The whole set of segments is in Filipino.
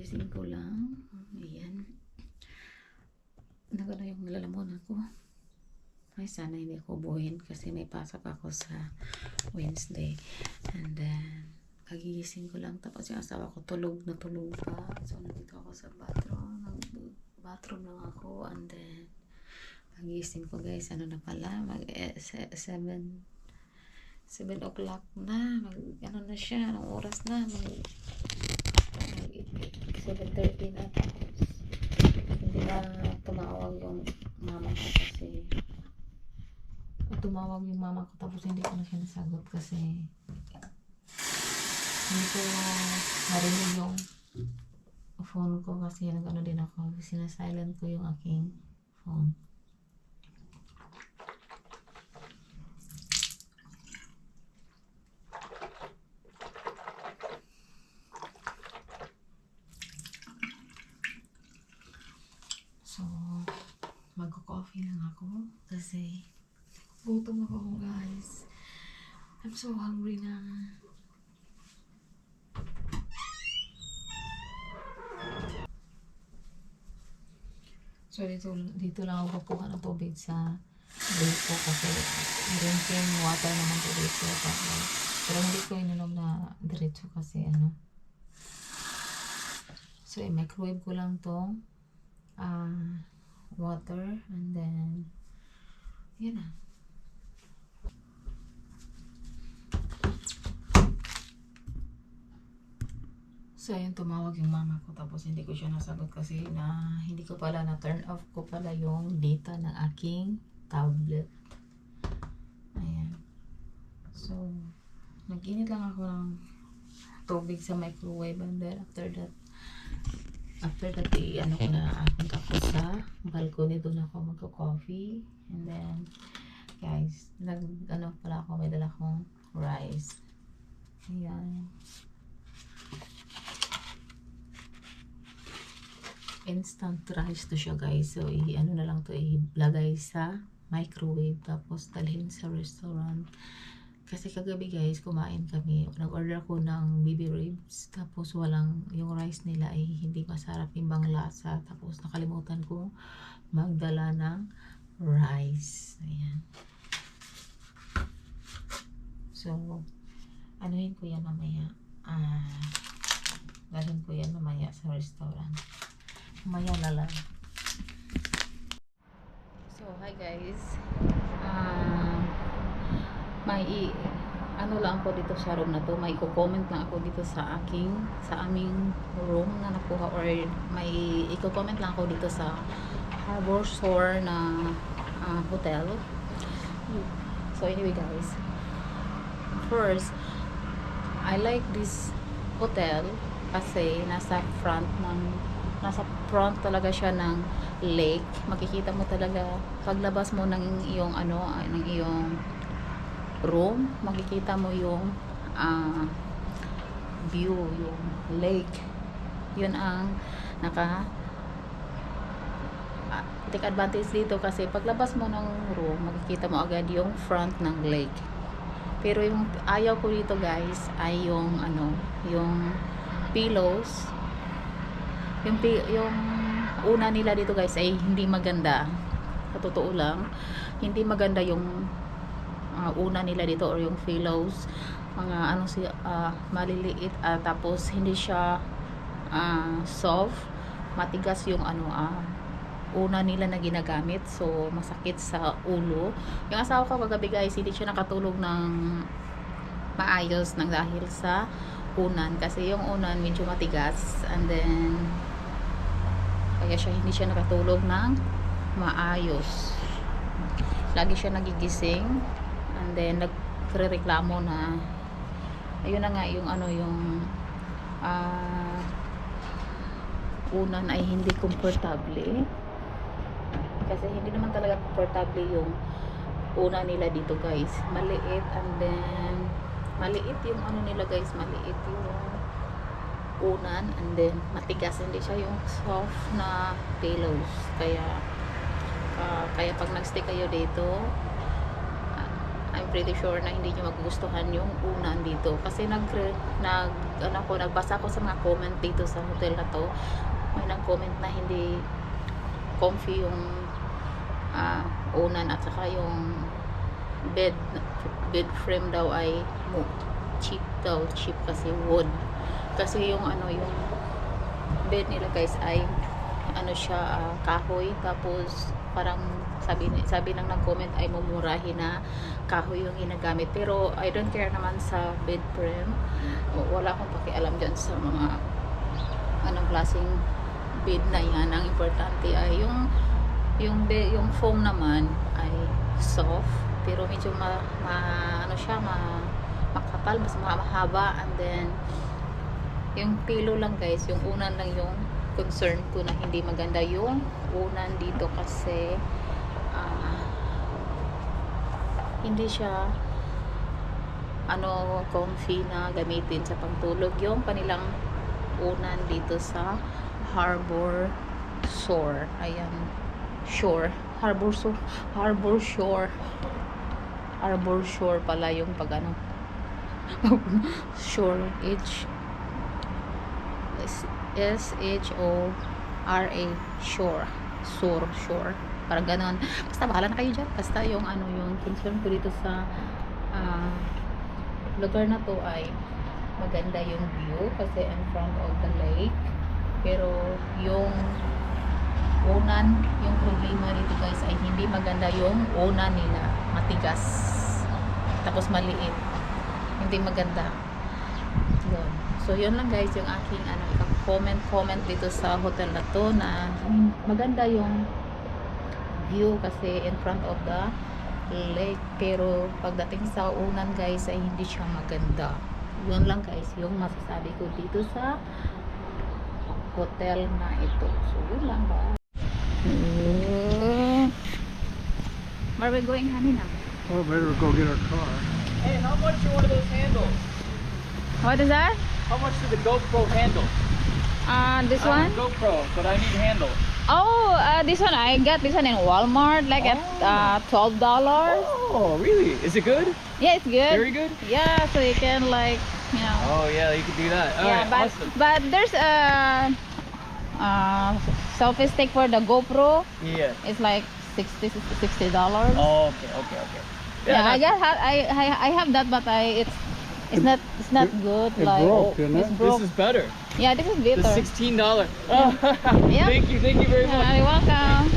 Kagigising ko lang. Ayan. Nagano yung lalamunan ko. Ay, sana hindi ako buhin kasi may pasok ako sa Wednesday. And then, kagigising ko lang. Tapos yung asawa ko tulog na tulog pa. So, nandito ako sa bathroom. Nag- bathroom lang ako. And then, pagising ko guys, ano na pala, mag eh, se- seven 7 o'clock na, mag, ano na siya, anong oras na, mag 7.30 na tapos hindi na tumawag yung mama ko kasi tumawag yung mama ko tapos hindi ko na siya nasagot kasi hindi ko narinig yung phone ko kasi nag-ano din ako sinasilent ko yung aking phone So, magko-coffee lang ako kasi gutom ako guys. I'm so hungry na. So, dito, dito lang ako kukuha ng tubig sa dito kasi drinking water naman ko dito. Tapos, pero hindi ko ininom na diretso kasi ano. So, i-microwave ko lang tong uh, water and then yun na. So, ayun, tumawag yung mama ko tapos hindi ko siya nasagot kasi na hindi ko pala na turn off ko pala yung data ng aking tablet. Ayan. So, nag-init lang ako ng tubig sa microwave and then after that after that, ano ko na, punta ko sa balcony, doon ako magko-coffee. And then, guys, nag, ano pala ako, may dala akong rice. Ayan. Instant rice to siya, guys. So, i, ano na lang to, ilagay sa microwave, tapos dalhin sa restaurant. Kasi kagabi guys, kumain kami. Nag-order ako ng baby ribs. Tapos walang, yung rice nila ay hindi masarap yung bang lasa. Tapos nakalimutan ko magdala ng rice. Ayan. So, anuhin ko yan mamaya. Ah, dalhin ko yan mamaya sa restaurant. Mamaya na lang. So, hi guys. Ah, may i- ano lang ako dito sa room na to may i-comment lang ako dito sa aking sa aming room na nakuha or may i-comment lang ako dito sa Harbor Shore na ah, hotel. So anyway guys. First I like this hotel kasi nasa front ng nasa front talaga siya ng lake. Makikita mo talaga paglabas mo ng iyong ano ah, ng iyong room, makikita mo yung ah, view, yung lake. Yun ang naka ah, take advantage dito kasi paglabas mo ng room, makikita mo agad yung front ng lake. Pero yung ayaw ko dito guys ay yung ano, yung pillows. Yung yung una nila dito guys ay hindi maganda. Sa totoo lang, hindi maganda yung uh, una nila dito or yung pillows mga ano si ah, maliliit at tapos hindi siya ah, soft matigas yung ano ah, una nila na ginagamit. So masakit sa ulo. Yung asawa ko kagabi guys hindi siya nakatulog ng maayos nang dahil sa unan. Kasi yung unan medyo matigas and then kaya siya hindi siya nakatulog ng maayos. Lagi siya nagigising and then nagrereklamo na. Ayun na nga yung ano yung ah unan ay hindi komportable. Kasi hindi naman talaga komportable yung una nila dito guys. Maliit and then maliit yung ano nila guys. Maliit yung unan and then matigas. Hindi siya yung soft na pillows. Kaya ah, kaya pag nagstay kayo dito I'm pretty sure na hindi nyo magugustuhan yung unan dito. Kasi nag, nag, ano ko, nagbasa ko sa mga comment dito sa hotel na to. May nag-comment na hindi comfy yung ah, unan at saka yung bed bed frame daw ay mo cheap daw cheap kasi wood kasi yung ano yung bed nila guys ay ano siya ah, kahoy tapos parang sabi sabi ng nag-comment ay mumurahin na kahoy yung ginagamit. Pero I don't care naman sa bed frame. Wala akong pakialam dyan sa mga anong klaseng bed na yan. Ang importante ay yung yung be, yung foam naman ay soft pero medyo ma, ma- ano siya ma, makapal mas ma- mahaba. And then yung pillow lang guys yung unan lang yung concern ko na hindi maganda. Yung unan dito kasi ah, hindi siya ano comfy na gamitin sa pagtulog. Yung kanilang unan dito sa Harbor Shore. Ayan. Shore. Harbor shore. Harbor shore. Harbor shore pala yung pag ano. Shore. H. S- H O R A. Shore. Shore shore. Parang ganon. Basta bahala na kayo dyan. Basta yung ano yung concern ko dito sa ah, lugar na to ay maganda yung view kasi in front of the lake pero yung unan, yung problema dito guys ay hindi maganda yung unan nila. Matigas. Tapos maliit. Hindi maganda. Yun. So, yun lang guys yung aking ano, comment comment dito sa hotel na to na maganda yung view kasi in front of the lake. Pero pagdating sa unan guys ay hindi siya maganda. Yun lang guys yung masasabi ko dito sa hotel na ito. So, yun lang ba? Where are we going, honey, now? Well, better go get our car. Hey, how much are one of those handles? What is that? How much for the GoPro handle? Uh, this I one? GoPro, but I need handle. Oh, uh, this one. I got this one in Walmart, like at uh, twelve dollars. Oh, really? Is it good? Yeah, it's good. Very good? Yeah, so you can like, you know. Oh, yeah, you can do that. All yeah, right, but awesome. but there's a uh, selfie stick for the GoPro. Yeah. It's like 60 dollars. Oh, okay, okay, okay. yeah, I that's- got I, I I have that, but I it's it's not it's not good. it like broke, it's broke. This is better. Yeah, this is The better. sixteen dollar. Oh, Yeah. Thank you, thank you very much. you're welcome.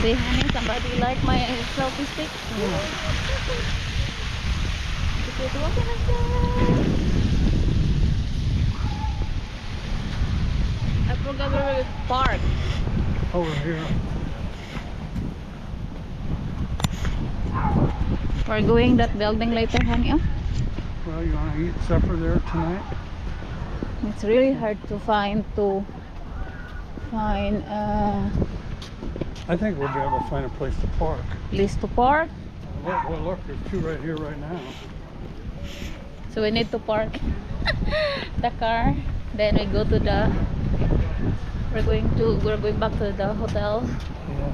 Say, honey, somebody like my selfie stick? Sige, tuwagan na. I forgot where we park. Over here. We're going that building later, honey. Oh, Well, you want to eat supper there tonight? it's really hard to find to find a I think we'll be able to find a place to park. place to park. Well, well look, there's two right here right now. So we need to park the car. Then we go to the. We're going to. We're going back to the hotel. Yeah.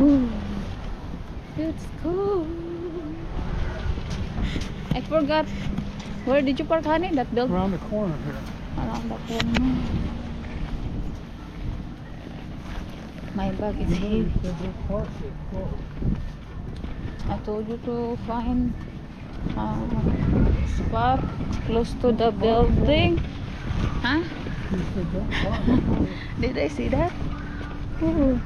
Ooh, it's cool. I forgot. Where did you park, honey? That building Around the corner here. around the corner. My bag is heavy. I told you to find a spot close to the building. Huh? Did I see that? Ooh.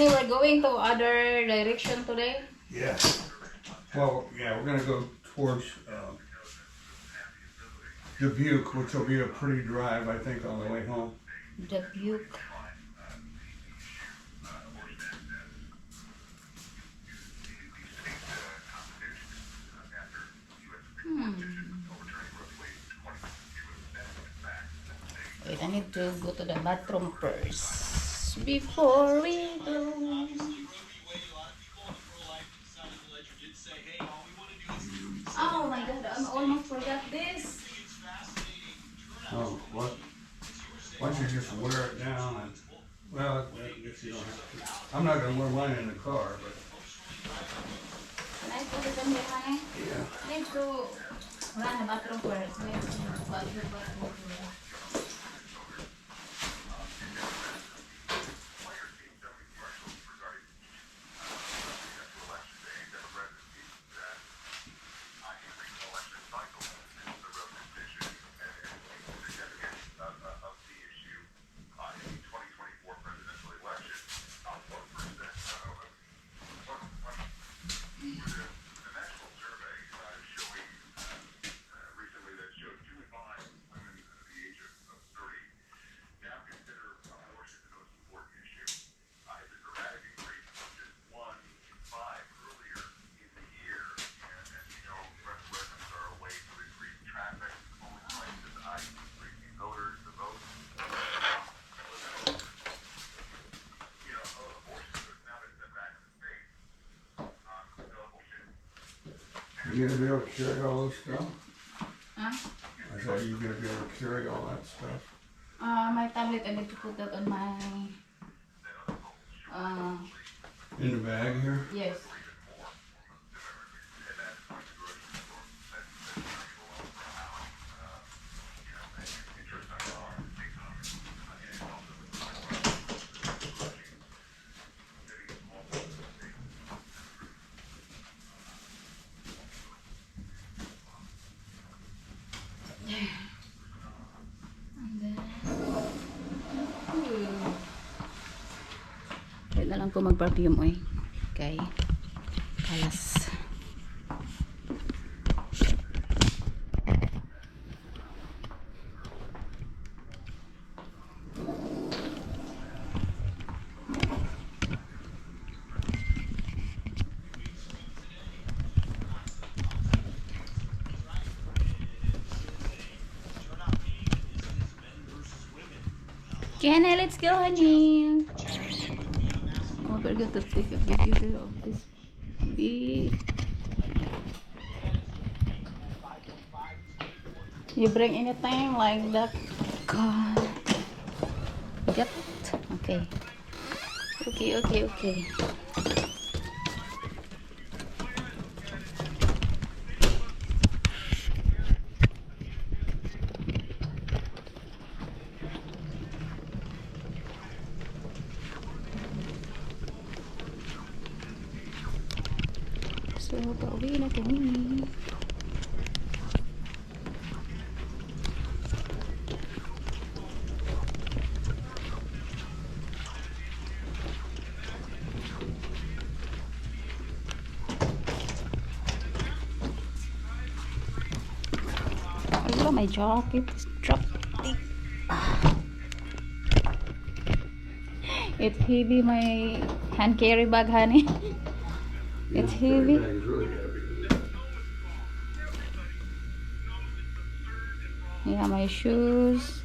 We're going to other direction today. Yeah. Well, yeah, we're gonna go towards um, Dubuque, which will be a pretty drive, I think, on the way home. Dubuque. Hmm. Wait, I need to go to the bathroom first. Before we go. Oh my god, I almost forgot this. Oh, what? Why don't you just wear it down and, well, I guess you don't have to. I'm not gonna wear mine in the car, but, Can I put it in here, honey? yeah. I need to run the bathroom first. Wait, what's the bathroom You gonna be able to carry all this stuff? Huh? I thought you were gonna be able to carry all that stuff. Uh, my tablet, I need to put that on my. Uh, In the bag here? yes. Na lang po mag-perfume oy. Okay. Kalas. Kenny, let's go, honey. Forgot to take a video of this bee. You bring anything like that? God. Yep. Okay. Okay, okay, okay. của mình my jaw keeps dropping. It's heavy, my hand carry bag, honey. It's heavy. here are my shoes.